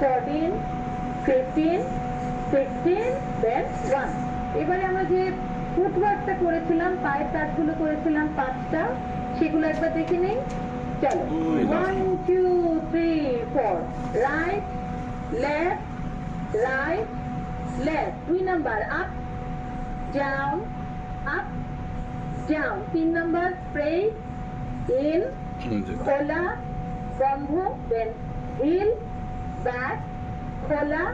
Fourteen fifteen sixteen then one এবারে আমরা যে ফুটওয়ার্কটা করেছিলাম পায়ের কাজগুলো করেছিলাম পাঁচটা সেগুলো একবার দেখে নেই? চলো। One two three four right left right left দুই number up down up down তিন নাম্বার স্প্রে ইন খোলা বন্ধ দেন হিল ব্যাক খোলা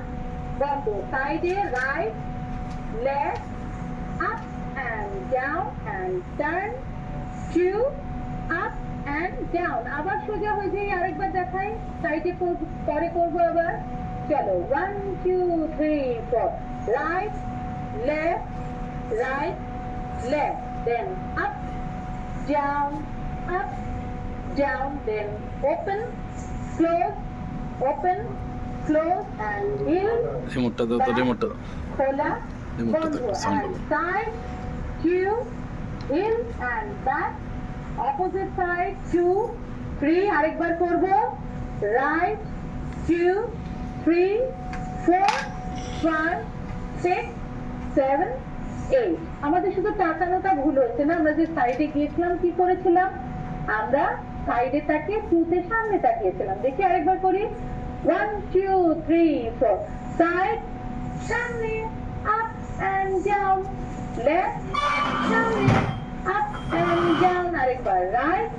বন্ধ সাইডে right left up and down and turn to up and down আবার সোজা হয়ে যাই আরেকবার দেখাই সাইডে পরে করব আবার চলো one two three four right left right left then up down, up, down, then open, close, open, close, and in, রিমোটটা দাও তো রিমোটটা দাও খোলা, টা and হবে। side, two, in and back, opposite side, two, three, আরেকবার করব, right, two, three, four, five, six, seven, eight. আমাদের শুধু তাকানোটা ভুল হচ্ছে না আমরা যে সাইডে গিয়েছিলাম কি করেছিলাম আমরা সাইডে তাকিয়ে টুতে সামনে তাকিয়েছিলাম। দেখি আরেকবার করি। One two three four side সামনে আপ অ্যান্ড ডাউন লেফট সামনে আপ অ্যান্ড ডাউন আরেকবার। Right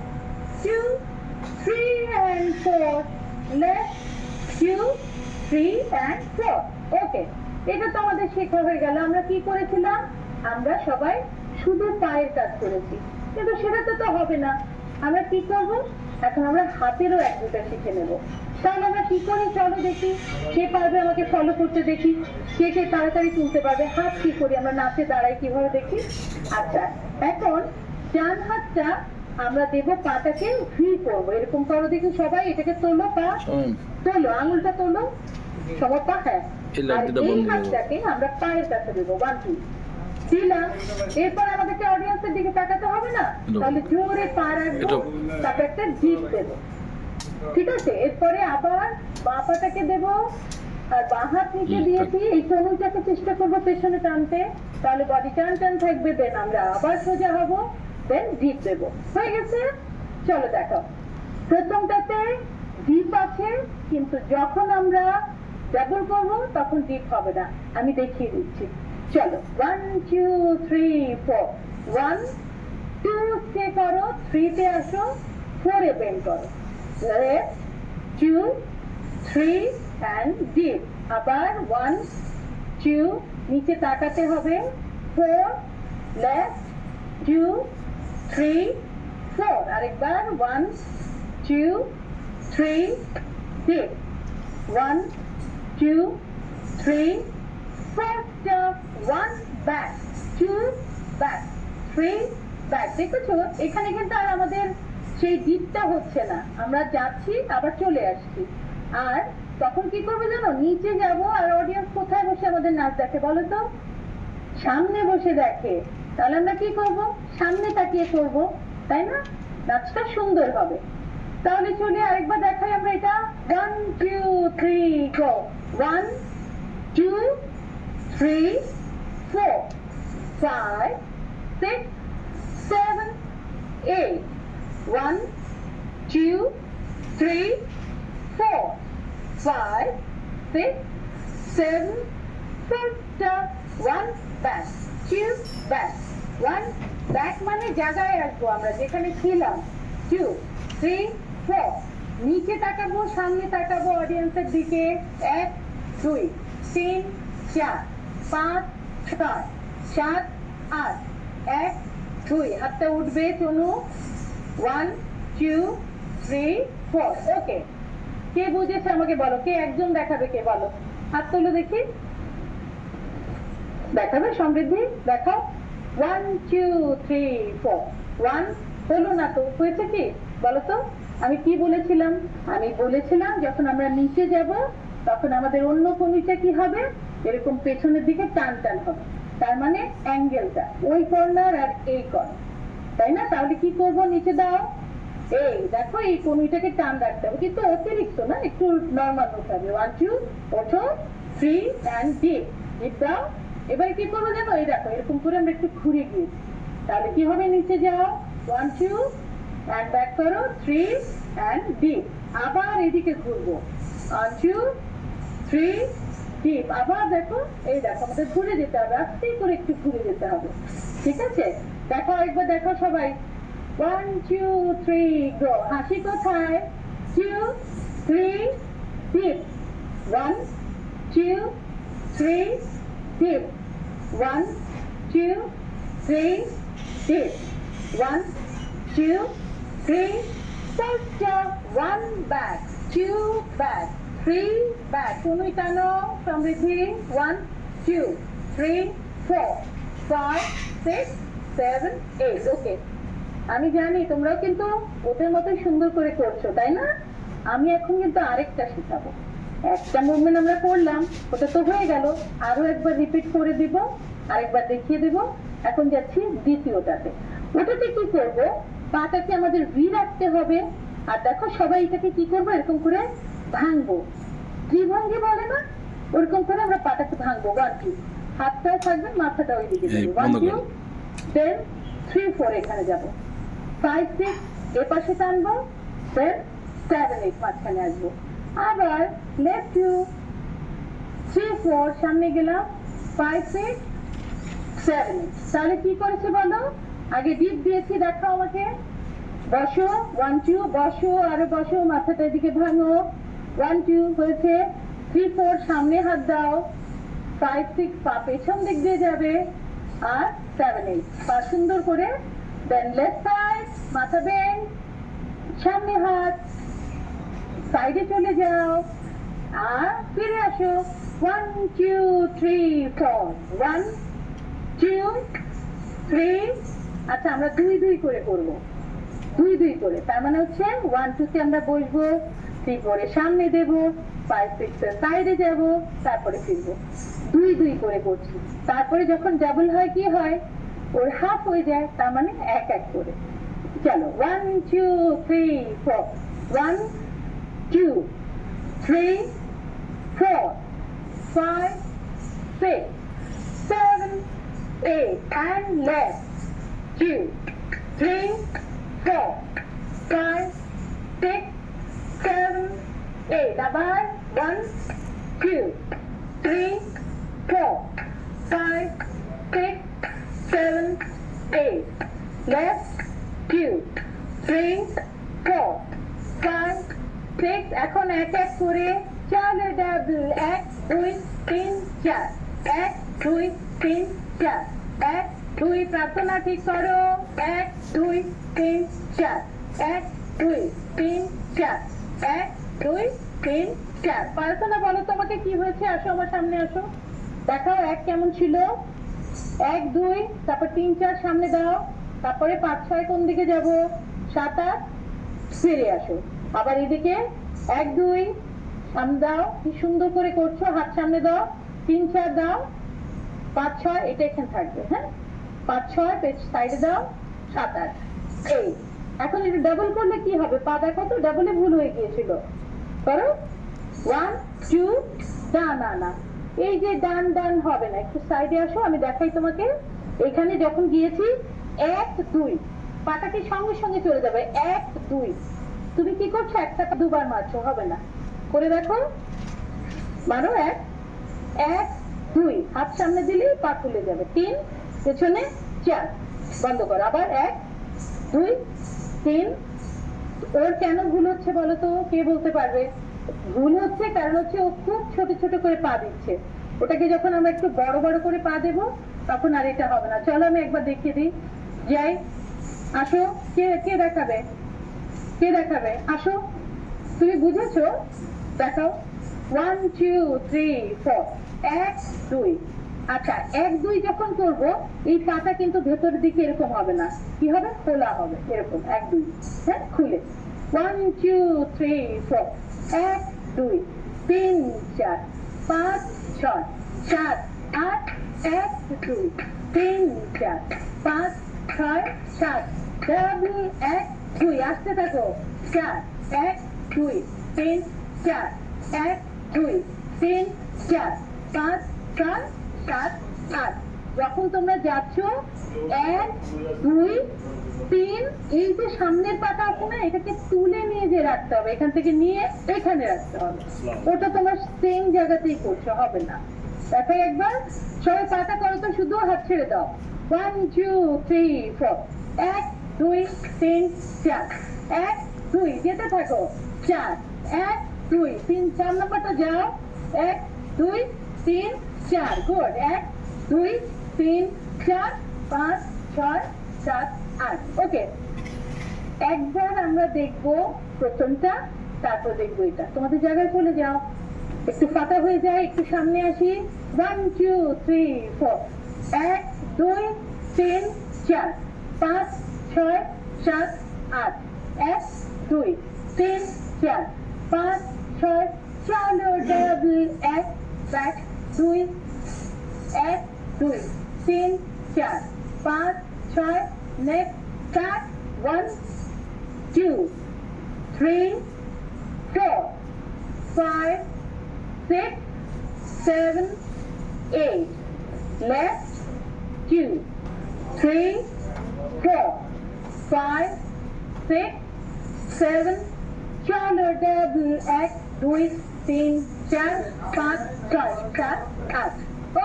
two three and four left two three and four okay এটা তো আমাদের শেখা হয়ে গেল। আমরা কি করেছিলাম? আমরা সবাই শুধু পায়ের কাজ করেছি। কিন্তু সেটা তো তো হবে না। আমরা কি করব? এখন আমরা হাতেরও এক দুটা শিখে নেব। তাহলে আমরা কি করি চলো দেখি? কে পারবে আমাকে ফলো করতে দেখি? কে কে তাড়াতাড়ি তুলতে পারবে? হাত কি করি? আমরা নাচে দাঁড়াই কীভাবে দেখি? আচ্ছা এখন ডান হাতটা আমরা দেবো পাটাকে ভি করব এরকম করো দেখি সবাই এটাকে তোলো পা। তোলো আঙুলটা তোলো। সবার পা হ্যাঁ। আর এই। হাতটাকে আমরা পায়ের কাছে দেবো। ওয়ান টু দিলাম এরপর আমাদেরকে অডিয়েন্সের দিকে তাকাতে হবে না? তাহলে জোরে পা রাখব তারপর একটা জিপ দেবো। ঠিক আছে? এরপরে আবার বাঁ পাটাকে দেবো আর বাঁ হাত নিচে দিয়েছি। এই চনুলটাকে চেষ্টা করব পেছনে টানতে। তাহলে বডি টান টান থাকবে দেন আমরা আবার সোজা হব দেন জিপ দেবো। হয়ে গেছে? চলো দেখো প্রথমটাতে ডিপ আছে কিন্তু যখন আমরা ডাবল করব তখন ডিপ হবে না। আমি দেখিয়ে দিচ্ছি। চলো one two three four one two stay করো থ্রিতে আসো ফোরে বেন্ড করো। Left two three and dip আবার ওয়ান টু নিচে তাকাতে হবে four left two three four আরেকবার one two three dip one two three four one back, two back, three back. দেখেছ? এখানে কিন্তু আর আমাদের সেই ডিপটা হচ্ছে না। আমরা যাচ্ছি আবার চলে আসছি। আর তখন কি করব জানো? নিচে যাব আর অডিয়েন্স কোথায় বসে আমাদের নাচ দেখে বলো তো? সামনে বসে দেখে। তাহলে আমরা কি করব? সামনে তাকিয়ে করব তাই না? নাচটা সুন্দর হবে। তাহলে চলে আরেকবার দেখাই আমরা এটা। One two three go one two three, four, five, six, seven, eight. One, two, three, four, five, six, seven, four, one, back, two, back, one, back মানে জায়গায় আসব আমরা যেখানে ছিলাম two, three, four. নিচে তাকাবো সামনে তাকাবো অডিয়েন্সের দিকে এক দুই তিন চার পাঁচ ছয়, সাত, আট, এক, দুই। হাতটা উঠবে চলু one two three four okay কে বুঝেছে আমাকে বলো? কে একজন দেখাবে কে বলো? হাত তোলো দেখি। দেখাবে সমৃদ্ধি? দেখাও। One two three four one হলো না তো? হয়েছে কি? বলো তো। আমি কি বলেছিলাম? আমি বলেছিলাম, যখন আমরা নিচে যাব, তখন আমাদের অন্য কমিটা কি হবে? এরকম পেছনের দিকে টান টান হবে। তার মানে অ্যাঙ্গেলটা, ওই কর্নার আর এই কর্নার তাই না? তাহলে কি করব? নিচে দাও এই দেখো, এই কনুইটাকে টান রাখতে হবে। কিন্তু অতিরিক্ত না, একটু নর্মাল হতে হবে। ওয়ান টু ওঠো থ্রি অ্যান্ড ডিপ ডিপ দাও এবার কি করব জানো এই দেখো, এরকম করে আমরা একটু ঘুরে গিয়েছি। তাহলে কি হবে? নিচে যাও। ওয়ান টু অ্যান্ড ব্যাক করো। থ্রি অ্যান্ড ডিপ আবার এদিকে ঘুরবো। ওয়ান টু থ্রি ডিপ আবার দেখো এই দেখো আমাদের ঘুরে যেতে হবে আস্তে করে একটু ঘুরে যেতে হবে। ঠিক আছে? দেখো একবার দেখো সবাই। ওয়ান টু থ্রি গো হাসি কোথায়? Two three dip one two three dip one two three dip one two three Posture, one back, two back, three back. টানো সমৃদ্ধি one, two, three, four, five, six, seven, eight. Okay. আমি জানি তোমরাও কিন্তু ওদের মতো সুন্দর করে করছ তাই না? আমি এখন কিন্তু আরেকটা শেখাবো। একটা মুভমেন্ট আমরা করলাম ওটা তো হয়ে গেল। আরও একবার রিপিট করে দিব আরেকবার দেখিয়ে দিব। এখন যাচ্ছি দ্বিতীয়টাতে। ওটাতে কি করব? পাটাকে আমাদের ভি রাখতে হবে। আর দেখো সবাই এটাকে কি করব? এরকম করে ভাঙবো। ত্রিভঙ্গি বলে না? ওরকম করে আমরা পাটাকে ভাঙবো ওয়ান টু হাতটাও থাকবে মাথাটা ওই দিকে one two then. Three four এখানে যাব। ফাইভ সিক্স এ পাশে টানবো দেন সেভেন এইট মাঝখানে আসব। আবার লেফট টু থ্রি ফোর সামনে গেলাম। ফাইভ সিক্স সেভেন এইট তাহলে কি করেছে বলো? আগে ডিপ দিয়েছি দেখো আমাকে। বসো ওয়ান টু বসো আরও বসো মাথাটা এদিকে ভাঙো। ওয়ান টু হয়েছে। থ্রি ফোর সামনে হাত দাও। ফাইভ সিক্স পা পেছন দিক দিয়ে যাবে। আর সেভেন এইট পা সুন্দর করে। দেন লেফট সাইড মাথা বেন সামনে হাত সাইডে চলে যাও। আর ফিরে আসো। One two three four one two three আচ্ছা আমরা দুই দুই করে করব। দুই দুই করে। তার মানে হচ্ছে ওয়ান টু তে আমরা বসবো। থ্রি ফোরে সামনে দেব ফাইভ সিক্স এর সাইডে যাব তারপরে ফিরবো। দুই দুই করে করছি। তারপরে যখন ডাবল হয় কি হয়? ওর হাফ হয়ে যায় তার মানে এক এক করে। চলো one two three four one two three four five six seven, eight, and left. Two, three, four, seven, eight. আবার one, two, three, four, five, six, seven, eight. Left, two, three, four, five, six. এখন এক এক করে চালে double এক দুই তিন চার এক দুই তিন চার এক দুই প্রার্থনা ঠিক করো এক দুই তিন চার এক দুই তিন চার এক দুই বলো তোমাকে কি হয়েছে? আসো আমার সামনে, আসো। দেখাও এক কেমন ছিল। এক, দুই, তারপর তিন, চার, সামনে দাও। তারপরে পাঁচ, ছয়, কোন দিকে যাব? সাত, আট, ফিরে আসো। আবার এদিকে এক, দুই, সামনে দাও। কি সুন্দর করে করছ। হাত সামনে দাও। তিন, চার দাও। পাঁচ, ছয়, এটা এখানে থাকবে হ্যাঁ? পাঁচ, ছয় পেছ সাইডে দাও। সাত, আট, এই। এখন এটা ডাবল করলে কি হবে? পা দেখো তো ডাবলে ভুল হয়ে গিয়েছিল। করো। ওয়ান টু না না না। এই যে ডান ডান হবে না, একটু সাইডে আসো, আমি দেখাই তোমাকে। এখানে যখন গিয়েছি, এক, দুই। পাটাকে সঙ্গে সঙ্গে চলে যাবে, এক, দুই। তুমি কি করছ? একটা দুবার মারছো, হবে না। করে দেখো। মারো, এক এক, দুই। হাত সামনে দিলে পা খুলে যাবে। তিন, পেছনে চার। বন্ধ করো। আবার এক, দুই, তিন ওর কেন ভুল হচ্ছে বলো তো কে বলতে পারবে? ভুল হচ্ছে কারণ হচ্ছে ও খুব ছোট ছোট করে পা দিচ্ছে। ওটাকে যখন আমরা একটু বড় বড় করে পা দেবো, তখন আর এটা হবে না। চলো আমি একবার দেখিয়ে দিই। যাই আসো। কে কে দেখাবে? কে দেখাবে? আসো। তুমি বুঝেছ? দেখাও। ওয়ান টু থ্রি ফোর এক, দুই। আচ্ছা এক, দুই যখন করব, এই পাটা কিন্তু ভেতরের দিকে এরকম হবে না। কি হবে? খোলা হবে, এরকম, এক, দুই। হ্যাঁ খুলে। ওয়ান টু থ্রি ফোর এক, দুই, তিন, চার, পাঁচ, ছয়, সাত, আট, এক, দুই, তিন, চার, পাঁচ, ছয়, সাত। ডাবল এক, দুই, আসতে থাকো। চার, এক, দুই, তিন, চার। এক, দুই, তিন, চার, পাঁচ, ছয় সাত আট যখন তোমরা যাচ্ছ, এক, দুই, তিন, এই যে সামনের পাতা আছে না, এটাকে তুলে নিয়ে যে রাখতে হবে, এখান থেকে নিয়ে এখানে রাখতে হবে। ওটা তোমার সেম জায়গাতেই করছ, হবে না। দেখো একবার, সবাই পাতা করো তো, শুধু হাত ছেড়ে দাও। ওয়ান টু থ্রি ফোর এক, দুই, তিন, চার। এক, দুই, যেতে থাকো। চার। এক, দুই, তিন, চার নাম্বারটা যাও। এক, দুই তিন, চার, গুড। এক, দুই, তিন, চার, পাঁচ, ছয়, সাত, আট। ওকে। একবার আমরা দেখব প্রথমটা, তারপর দেখব এটা। তোমাদের জায়গায় চলে যাও। একটু ফাঁকা হয়ে যায়, একটু সামনে আসি। ওয়ান টু থ্রি ফোর এক, দুই, তিন, চার, পাঁচ, ছয়, সাত, আট। এক, দুই, তিন, চার, পাঁচ, ছয়, চলো ডাবল এক ব্যাক দুই এক দুই তিন চার পাঁচ ছয় next start one two three four five six, seven, eight. Left, two, three, four, five, six, seven. চলো ডাবল এক দুই তিন চার পাঁচ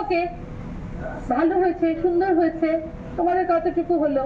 ওকে ভালো হয়েছে সুন্দর হয়েছে। তোমাদের কতটুকু হলো?